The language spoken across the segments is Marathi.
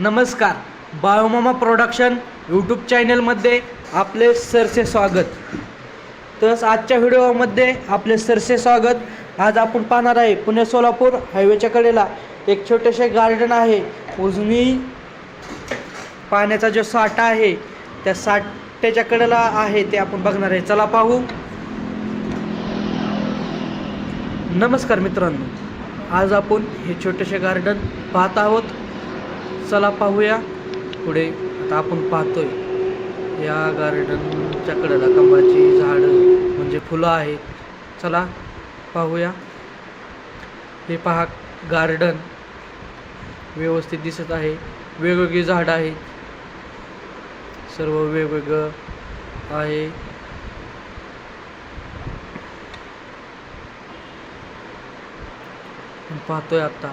नमस्कार बायोमामा प्रोडक्शन यूट्यूब चॅनलमध्ये आपले सरसे स्वागत. तसंच आजच्या व्हिडिओमध्ये आपले सरसे स्वागत. आज आपण पाहणार आहे पुणे सोलापूर हायवेच्या कडेला एक छोटेसे गार्डन आहे. उजनी पाण्याचा जो साठा आहे त्या साठ्याच्या कडेला आहे ते आपण बघणार आहे. चला पाहू. नमस्कार मित्रांनो आज आपण हे छोटेसे गार्डन पाहत आहोत. चला पाहूया. पुढे आता आपण पाहतोय. या गार्डनच्या कडेला कंबाची झाडं म्हणजे फुलं आहेत. चला पाहूया. हे पहा गार्डन व्यवस्थित दिसत आहे. वेगवेगळी झाडं आहेत. सर्व वेगवेगळं आहे. पाहतोय आता.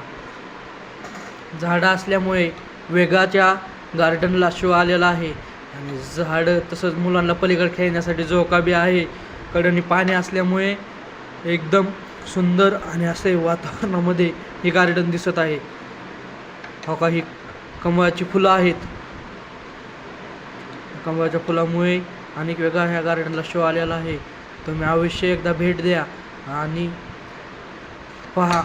झाडं असल्यामुळे वेगाच्या गार्डनला शो आलेला आहे. आणि झाडं तसंच मुलांना पलीकडे खेळण्यासाठी झोका बी आहे. कडनी पाणी असल्यामुळे एकदम सुंदर आणि असे वातावरणामध्ये हे गार्डन दिसत आहे. हो का ही कमळाची फुलं आहेत. कमळाच्या फुलामुळे अनेक वेगळा ह्या गार्डनला शो आलेला आहे. तुम्ही अवश्य एकदा भेट द्या आणि पहा.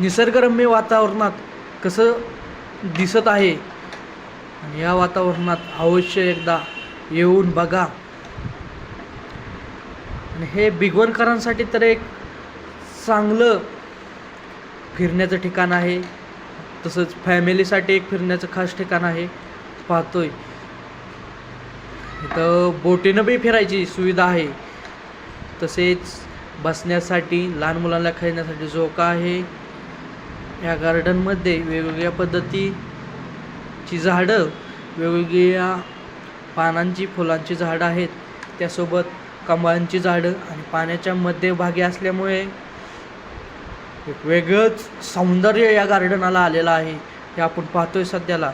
निसर्गरम्य वातावरणात कसं दिसत आहे आणि या वातावरणात अवश्य एकदा येऊन बघा. आणि हे बिगवणकरांसाठी तर एक चांगलं फिरण्याचं ठिकाण आहे. तसंच फॅमिलीसाठी एक फिरण्याचं खास ठिकाण आहे. पाहतोय. इथं बोटीनं बी फिरायची सुविधा आहे. तसेच बसण्यासाठी लहान मुलांना खेळण्यासाठी झोका आहे या गार्डनमध्ये वेगवेगळ्या पद्धतीची झाडं वेगवेगळ्या पानांची फुलांची झाडं आहेत. त्यासोबत कमळांची झाडं आणि पाण्याच्या मध्यभागी असल्यामुळे एक वेगळंच सौंदर्य या गार्डनाला आलेलं आहे. हे आपण पाहतोय सध्याला.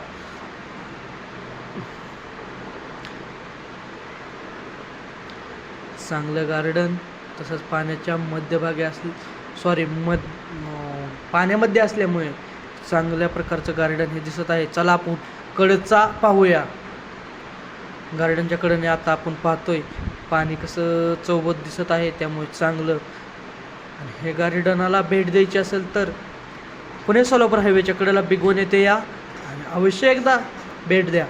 चांगलं गार्डन तसंच पाण्याच्या मध्यभागी असले सॉरी मध पाण्यामध्ये असल्यामुळे चांगल्या प्रकारचं गार्डन हे दिसत आहे. चला आपण कडचा पाहूया. गार्डनच्या कडेने आता आपण पाहतोय पाणी कसं चौबत दिसत आहे त्यामुळे चांगलं. आणि हे गार्डनाला भेट द्यायची असेल तर पुणे सोलापूर हायवेच्या कडेला बिगवून येते या. आणि अवश्य एकदा भेट द्या.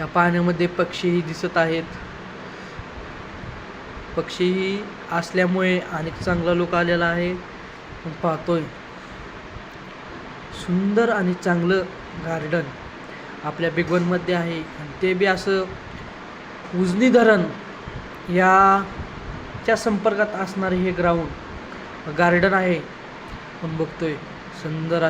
या पाण्यामध्ये पक्षीही दिसत आहेत. पक्षीही असल्यामुळे अनेक चांगला लुक आलेला आहे. पाहतोय. सुंदर आणि चांगलं गार्डन आपल्या बिगवनमध्ये आहे. आणि ते बी असं उजनी धरण याच्या संपर्कात असणारे हे ग्राउंड गार्डन आहे. आपण बघतोय. सुंदर